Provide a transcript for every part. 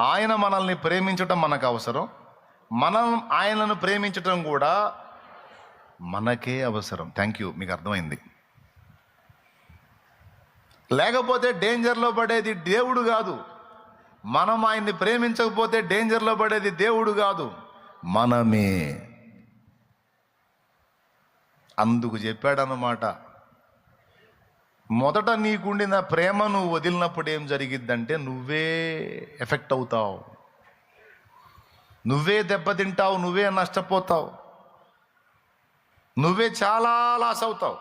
ఆయన మనల్ని ప్రేమించటం మనకు అవసరం. మనం ఆయనను ప్రేమించటం కూడా మనకే అవసరం. థ్యాంక్ యూ మీకు అర్థమైంది. లేకపోతే డేంజర్లో పడేది దేవుడు కాదు. మనం ఆయన్ని ప్రేమించకపోతే డేంజర్లో పడేది దేవుడు కాదు. మనమే. అందుకు చెప్పాడనమాట మొదట నీకుండిన ప్రేమ నువ్వు వదిలినప్పుడు ఏం జరిగిద్దంటే నువ్వే ఎఫెక్ట్ అవుతావు. నువ్వే దెబ్బతింటావు నువ్వే నష్టపోతావు. నువ్వే చాలా లాస్ అవుతావు.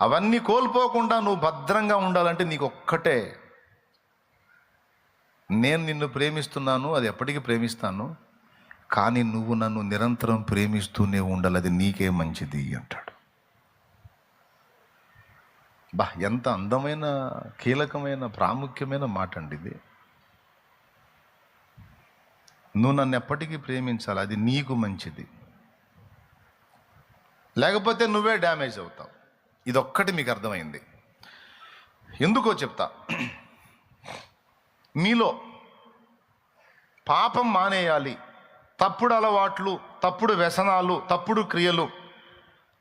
అవన్నీ కోల్పోకుండా నువ్వు భద్రంగా ఉండాలంటే నీకు ఒక్కటే నేను నిన్ను ప్రేమిస్తున్నాను అది ఎప్పటికీ ప్రేమిస్తాను. కానీ నువ్వు నన్ను నిరంతరం ప్రేమిస్తూనే ఉండాలి అది నీకే మంచిది అంటాడు. బా ఎంత అందమైన కీలకమైన ప్రాముఖ్యమైన మాట అండి ఇది. నువ్వు నన్ను ఎప్పటికీ ప్రేమించాలి అది నీకు మంచిది. లేకపోతే నువ్వే డ్యామేజ్ అవుతావు. ఇదొక్కటి మీకు అర్థమైంది. ఎందుకో చెప్తా. మీలో పాపం మానేయాలి. తప్పుడు అలవాట్లు తప్పుడు వ్యసనాలు తప్పుడు క్రియలు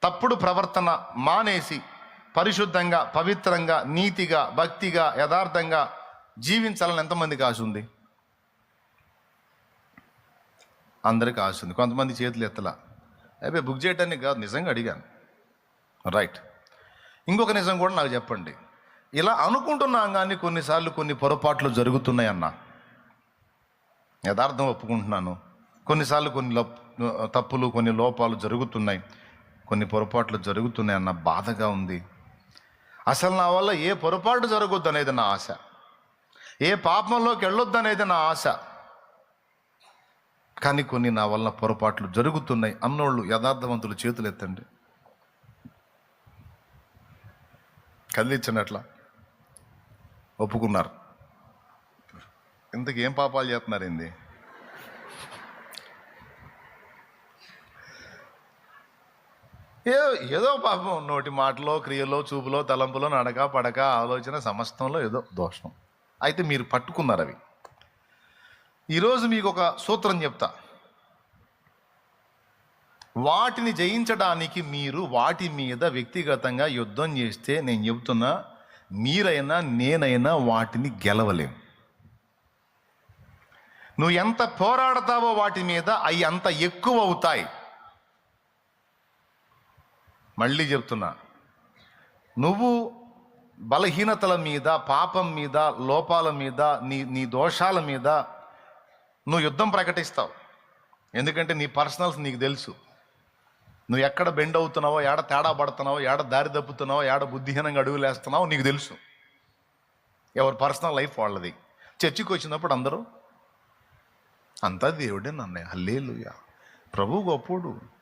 తప్పుడు ప్రవర్తన మానేసి పరిశుద్ధంగా పవిత్రంగా నీతిగా భక్తిగా యథార్థంగా జీవించాలని ఎంతమందికి ఆశ ఉంది? అందరికి ఆశ ఉంది. కొంతమంది చేతులు ఎత్తలా. అయిపోయి బుక్ చేయడానికి కాదు నిజంగా అడిగాను. రైట్. ఇంకొక నిజం కూడా నాకు చెప్పండి. ఇలా అనుకుంటున్నాం కానీ కొన్నిసార్లు కొన్ని పొరపాట్లు జరుగుతున్నాయి అన్న యథార్థం ఒప్పుకుంటున్నాను. కొన్నిసార్లు కొన్ని లోప్ తప్పులు కొన్ని లోపాలు జరుగుతున్నాయి. కొన్ని పొరపాట్లు జరుగుతున్నాయి అన్న బాధగా ఉంది. అసలు నా వల్ల ఏ పొరపాటు జరగొద్దు అనేది నా ఆశ. ఏ పాపంలోకి వెళ్ళొద్దు అనేది నా ఆశ. కానీ కొన్ని నా వల్ల పొరపాట్లు జరుగుతున్నాయి అన్నోళ్ళు యథార్థవంతులు చేతులు ఎత్తండి కదిలించినట్ల ఒప్పుకున్నారు. ఇంతకు ఏం పాపాలు చేస్తున్నారు ఏదో ఏదో పాపం నోటి మాటలో క్రియలో చూపులో తలంపులో నడక పడక ఆలోచన సమస్తంలో ఏదో దోషం. అయితే మీరు పట్టుకున్నారు అవి. ఈరోజు మీకు ఒక సూత్రం చెప్తా. వాటిని జయించడానికి మీరు వాటి మీద వ్యక్తిగతంగా యుద్ధం చేస్తే నేను చెబుతున్నా మీరైనా నేనైనా వాటిని గెలవలేం. నువ్వు ఎంత పోరాడతావో వాటి మీద అవి అంత ఎక్కువ అవుతాయి. మళ్ళీ చెప్తున్నా. నువ్వు బలహీనతల మీద పాపం మీద లోపాల మీద నీ నీ దోషాల మీద నువ్వు యుద్ధం ప్రకటిస్తావు. ఎందుకంటే నీ పర్సనల్స్ నీకు తెలుసు. నువ్వు ఎక్కడ బెండ్ అవుతున్నావో ఏడ తేడా పడుతున్నావో ఏడ దారి తప్పుతున్నావో ఏడ బుద్ధిహీనంగా అడుగులు వేస్తున్నావో నీకు తెలుసు. ఎవరి పర్సనల్ లైఫ్ వాళ్ళది. చర్చికి వచ్చినప్పుడు అందరూ అంతా దేవుడే నన్నే హల్లేలుయా ప్రభు గొప్పోడు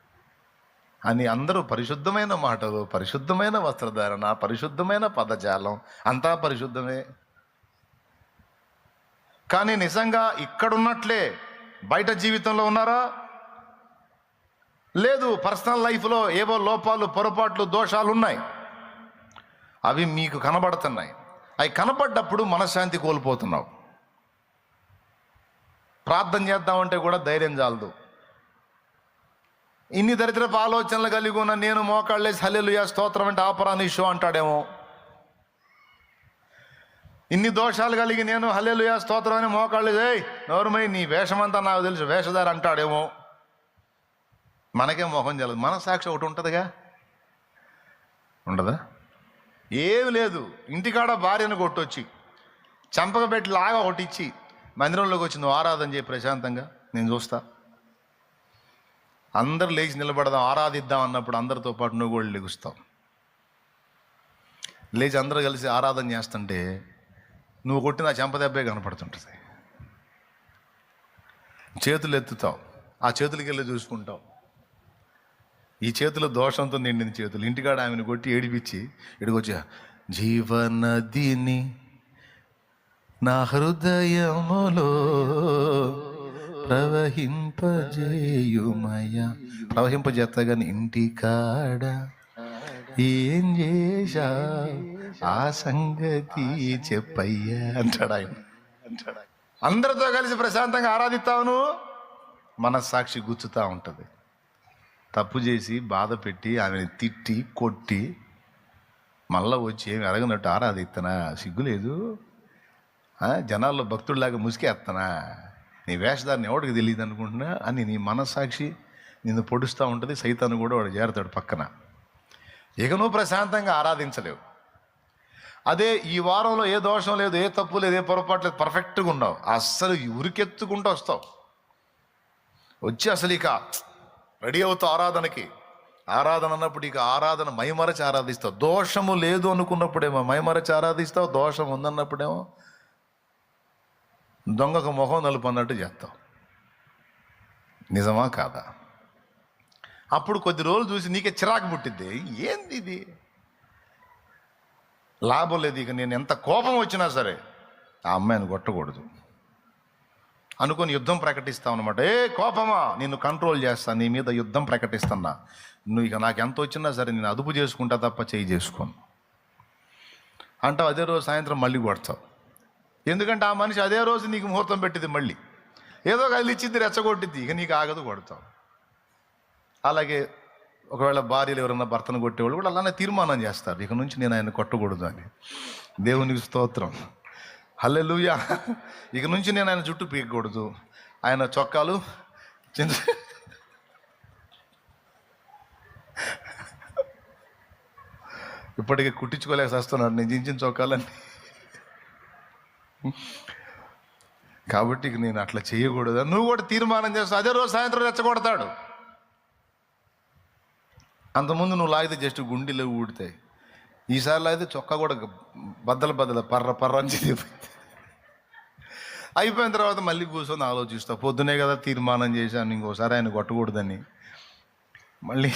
అని అందరూ పరిశుద్ధమైన మాటలు పరిశుద్ధమైన వస్త్రధారణ పరిశుద్ధమైన పదజాలం అంతా పరిశుద్ధమే. కానీ నిజంగా ఇక్కడున్నట్లే బయట జీవితంలో ఉన్నారా? లేదు పర్సనల్ లైఫ్లో ఏవో లోపాలు పొరపాట్లు దోషాలు ఉన్నాయి. అవి మీకు కనబడుతున్నాయి. అవి కనబడ్డప్పుడు మనశ్శాంతి కోల్పోతున్నావు. ప్రార్థన చేద్దామంటే కూడా ధైర్యం చాలదు. ఇన్ని దరిద్రపు ఆలోచనలు కలిగి ఉన్న నేను మోకాళ్ళేసి హల్లెలూయా స్తోత్రం అంటే ఆపరాని షో అంటాడేమో. ఇన్ని దోషాలు కలిగి నేను హల్లెలూయా స్తోత్రం అని మోకాళ్ళు ఏయ్ నోరుమై నీ వేషమంతా నాకు తెలుసు వేషధారి అంటాడేమో. మనకే మొహం చేయలేదు మన సాక్షి ఒకటి ఉంటుందిగా? ఉండదా? ఏమి లేదు. ఇంటికాడ భార్యను కొట్టొచ్చి చంపకబెట్టి లాగా ఒకటిచ్చి మందిరంలోకి వచ్చి నువ్వు ఆరాధన చేయి ప్రశాంతంగా. నేను చూస్తా. అందరు లేచి నిలబడదాం ఆరాధిద్దాం అన్నప్పుడు అందరితో పాటు నువ్వు కూడా లెగుస్తావు లేచి అందరూ కలిసి ఆరాధన చేస్తుంటే నువ్వు కొట్టిన చెంపదెబ్బే కనపడుతుంటుంది. చేతులు ఎత్తుతావు ఆ చేతులకి వెళ్ళి చూసుకుంటావు. ఈ చేతులు దోషంతో నిండిన చేతులు. ఇంటికాడ ఆమెను కొట్టి ఏడిపించి ఇడికొచ్చి జీవనదిని నా హృదయములో ప్రవహింపజేయుమయ. ప్రవహింపజేస్తా కానీ ఇంటికాడ ఏం చేశా ఆ సంగతి చెప్పయ్యా అంటాడు ఆయన. అంటాడు అందరితో కలిసి ప్రశాంతంగా ఆరాధిస్తావును? మనస్సాక్షి గుచ్చుతూ ఉంటుంది. తప్పు చేసి బాధ పెట్టి ఆమెను తిట్టి కొట్టి మళ్ళీ వచ్చి ఏమి ఎరగనట్టు ఆరాధిస్తానా సిగ్గులేదు. జనాల్లో భక్తుడిలాగా ముసుకేస్తానా నీ వేషధారణ ఎవరికి తెలియదు అనుకుంటున్నా? అని నీ మనస్సాక్షి నిన్ను పొడుస్తూ ఉంటుంది. సైతాన్ని కూడా వాడు చేరతాడు పక్కన. ఇక నువ్వు ప్రశాంతంగా ఆరాధించలేవు. అదే ఈ వారంలో ఏ దోషం లేదు ఏ తప్పు లేదు ఏ పొరపాటు లేదు పర్ఫెక్ట్గా ఉండవు అస్సలు ఉరికెత్తుకుంటూ వస్తావు. వచ్చి అసలు ఇక రెడీ అవుతావు ఆరాధనకి. ఆరాధన అన్నప్పుడు ఇక ఆరాధన మైమరచి ఆరాధిస్తావు. దోషము లేదు అనుకున్నప్పుడేమో మైమరచి ఆరాధిస్తావు దోషం ఉందన్నప్పుడేమో దొంగకు మొహం నలుపు అన్నట్టు చేస్తావు. నిజమా కాదా? అప్పుడు కొద్ది రోజులు చూసి నీకే చిరాకు పుట్టిద్ది. ఏంది ఇది? లాభం లేదు ఇక నేను ఎంత కోపం వచ్చినా సరే ఆ అమ్మాయిని కొట్టకూడదు. అనుకుని యుద్ధం ప్రకటిస్తావు అనమాట ఏ కోపమా? నిన్ను కంట్రోల్ చేస్తా. నీ మీద యుద్ధం ప్రకటిస్తున్నా. నువ్వు ఇక నాకు ఎంత వచ్చినా సరే నేను అదుపు చేసుకుంటా తప్ప చేయి చేసుకోను. అంటావు అదే రోజు సాయంత్రం మళ్ళీ కొడతావు. ఎందుకంటే ఆ మనిషి అదే రోజు నీకు ముహూర్తం పెట్టింది మళ్ళీ. ఏదో కదిలిచ్చింది రెచ్చగొట్టింది. ఇక నీకు ఆగదు కొడతావు. అలాగే ఒకవేళ భార్యలు ఎవరైనా భర్తను కొట్టేవాళ్ళు కూడా అలానే తీర్మానం చేస్తారు. ఇక నుంచి నేను ఆయన కొట్టకూడదు అని. దేవునికి స్తోత్రం. హల్లెలూయా. ఇక నుంచి నేను ఆయన జుట్టు పీకకూడదు. ఆయన చొక్కాలు చిన్న ఇప్పటికే కుట్టించుకోలేక వస్తున్నాడు నేను చించిన చొక్కాలన్నీ కాబట్టి నేను అట్లా చేయకూడదు. నువ్వు కూడా తీర్మానం చేస్తావు అదే రోజు సాయంత్రం రెచ్చగొడతాడు. అంతకుముందు నువ్వు లాగితే జస్ట్ గుండెలో ఊడితే ఈసారి లాగితే చొక్కా కూడా బద్దల బద్దల పర్ర పర్ర అని చెప్పి. అయిపోయిన తర్వాత మళ్ళీ కూర్చొని ఆలోచిస్తావు పొద్దునే కదా తీర్మానం చేశాను. ఇంకోసారి ఆయన కొట్టకూడదని. మళ్ళీ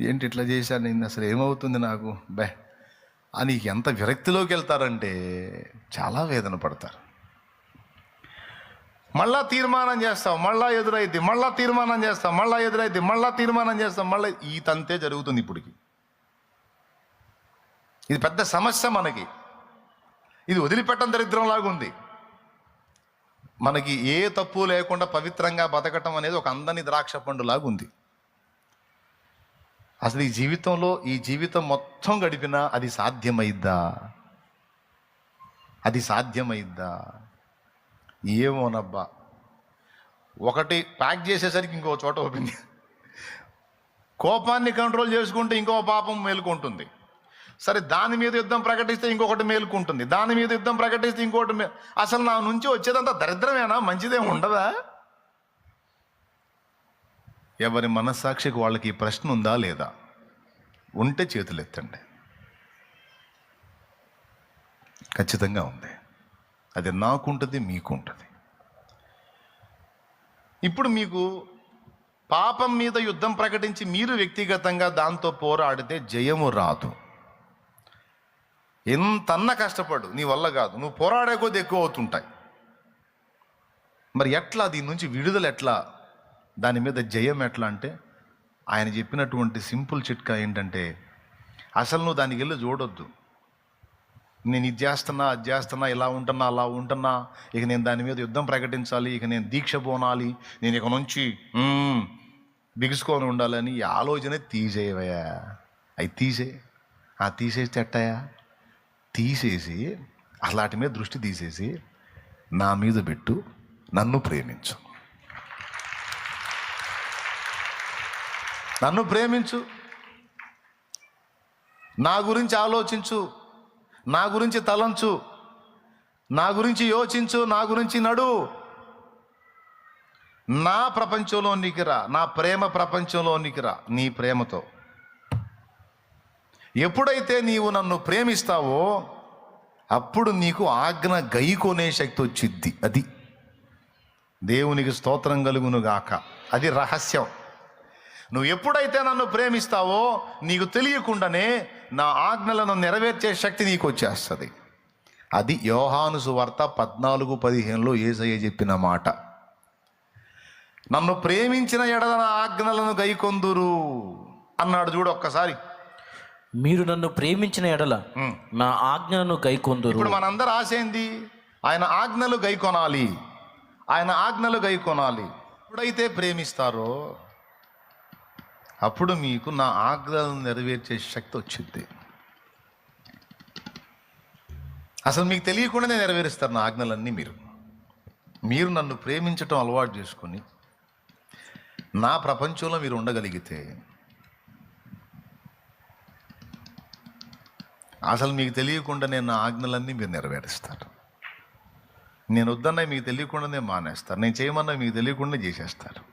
ఏంటి ఇట్లా చేశాను? నేను అసలు ఏమవుతుంది నాకు? బే అని ఎంత విరక్తిలోకి వెళ్తారంటే చాలా వేదన పడతారు. మళ్ళా తీర్మానం చేస్తాం మళ్ళా ఎదురైద్ది మళ్ళా తీర్మానం చేస్తాం మళ్ళా ఎదురైద్ది మళ్ళా తీర్మానం చేస్తాం మళ్ళీ ఈ తంతే జరుగుతుంది ఇప్పటికి. ఇది పెద్ద సమస్య మనకి. ఇది వదిలిపెట్టడం దరిద్రం ఉంది మనకి ఏ తప్పు లేకుండా పవిత్రంగా బతకటం అనేది ఒక అందని ద్రాక్ష పండులాగా ఉంది అసలు ఈ జీవితంలో ఈ జీవితం మొత్తం గడిపినా అది సాధ్యమైద్దా? అది సాధ్యమైద్దా? ఏమోనబ్బా. ఒకటి ప్యాక్ చేసేసరికి ఇంకో చోట ఓపెన్ కోపాన్ని కంట్రోల్ చేసుకుంటే ఇంకో పాపం మేలుకుంటుంది. సరే దాని మీద యుద్ధం ప్రకటిస్తే ఇంకొకటి మేలుకుంటుంది. దాని మీద యుద్ధం ప్రకటిస్తే ఇంకోటి అసలు నా నుంచి వచ్చేదంతా దరిద్రమేనా? మంచిదేం ఉండదా? ఎవరి మనస్సాక్షికి వాళ్ళకి ఈ ప్రశ్న ఉందా లేదా? ఉంటే చేతులు ఎత్తండి ఖచ్చితంగా ఉంది. అది నాకుంటుంది మీకుంటుంది. ఇప్పుడు మీకు పాపం మీద యుద్ధం ప్రకటించి మీరు వ్యక్తిగతంగా దాంతో పోరాడితే జయము రాదు. ఎంతన్న కష్టపడు నీ వల్ల కాదు. నువ్వు పోరాడే కొద్ది ఎక్కువ అవుతుంటాయి. మరి ఎట్లా దీని నుంచి విడుదల ఎట్లా దాని మీద జయం ఎట్లా అంటే ఆయన చెప్పినటువంటి సింపుల్ చిట్కా ఏంటంటే అసలు నువ్వు దానికి వెళ్ళి చూడొద్దు. నేను ఇది చేస్తున్నా అది చేస్తున్నా ఇలా ఉంటున్నా అలా ఉంటున్నా ఇక నేను దాని మీద యుద్ధం ప్రకటించాలి ఇక నేను దీక్ష పోనాలి నేను ఇక నుంచి బిగుసుకొని ఉండాలని ఈ ఆలోచన తీసేయవయ్యా అవి తీసే ఆ తీసేసి ఎట్టయా తీసేసి అలాటి మీద దృష్టి తీసేసి నా మీద పెట్టు నన్ను ప్రేమించు. నన్ను ప్రేమించు. నా గురించి ఆలోచించు. నా గురించి తలంచు. నా గురించి యోచించు. నా గురించి నడు. నా ప్రపంచంలోనికి రా. నా ప్రేమ ప్రపంచంలోనికి రా. నీ ప్రేమతో. ఎప్పుడైతే నీవు నన్ను ప్రేమిస్తావో అప్పుడు నీకు ఆజ్ఞ గైకొనే శక్తి వచ్చిద్ది. అది దేవునికి స్తోత్రం కలుగును గాక అది రహస్యం. నువ్వు ఎప్పుడైతే నన్ను ప్రేమిస్తావో నీకు తెలియకుండానే నా ఆజ్ఞలను నెరవేర్చే శక్తి నీకు వచ్చేస్తుంది. అది యోహాను సువార్త పద్నాలుగు పదిహేనులో ఏసయ్య చెప్పిన మాట. నన్ను ప్రేమించిన ఎడల నా ఆజ్ఞలను గైకొందురు అన్నాడు చూడు ఒక్కసారి. మీరు నన్ను ప్రేమించిన ఎడల. నా ఆజ్ఞలను గైకొందురు. ఇప్పుడు మనందరి ఆశ ఏంది? ఆయన ఆజ్ఞలు గైకొనాలి. ఆయన ఆజ్ఞలు గైకొనాలి. ఎప్పుడైతే ప్రేమిస్తారో అప్పుడు మీకు నా ఆజ్ఞలను నెరవేర్చే శక్తి వచ్చింది. అసలు మీకు తెలియకుండానే నెరవేరుస్తారు నా ఆజ్ఞలన్నీ మీరు. మీరు నన్ను ప్రేమించటం అలవాటు చేసుకొని నా ప్రపంచంలో మీరు ఉండగలిగితే అసలు మీకు తెలియకుండా నేను నా ఆజ్ఞలన్నీ మీరు నెరవేరుస్తారు. నేను వద్దన్నా మీకు తెలియకుండానే మానేస్తారు. నేను చేయమన్నా మీకు తెలియకుండా చేసేస్తారు.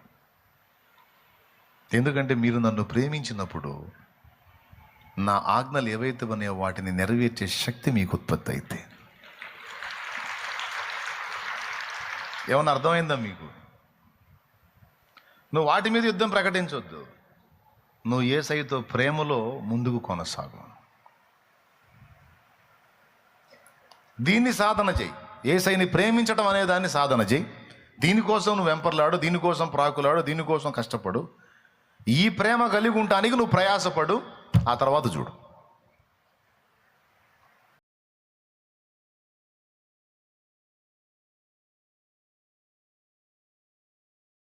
ఎందుకంటే మీరు నన్ను ప్రేమించినప్పుడు నా ఆజ్ఞలు ఏవైతే ఉన్నాయో వాటిని నెరవేర్చే శక్తి మీకు ఉత్పత్తి అయితే. ఏమన్నా అర్థమైందా మీకు? నువ్వు వాటి మీద యుద్ధం ప్రకటించొద్దు. నువ్వు ఏ సైతో ప్రేమలో ముందుకు కొనసాగు. దీన్ని సాధన చేయి. ఏసైని ప్రేమించడం అనే దాన్ని సాధన చేయి. దీనికోసం నువ్వు వెంపర్లాడు దీనికోసం ప్రాకులాడు దీనికోసం కష్టపడు. ఈ ప్రేమ కలిగి ఉండటానికి నువ్వు ప్రయాసపడు ఆ తర్వాత చూడు.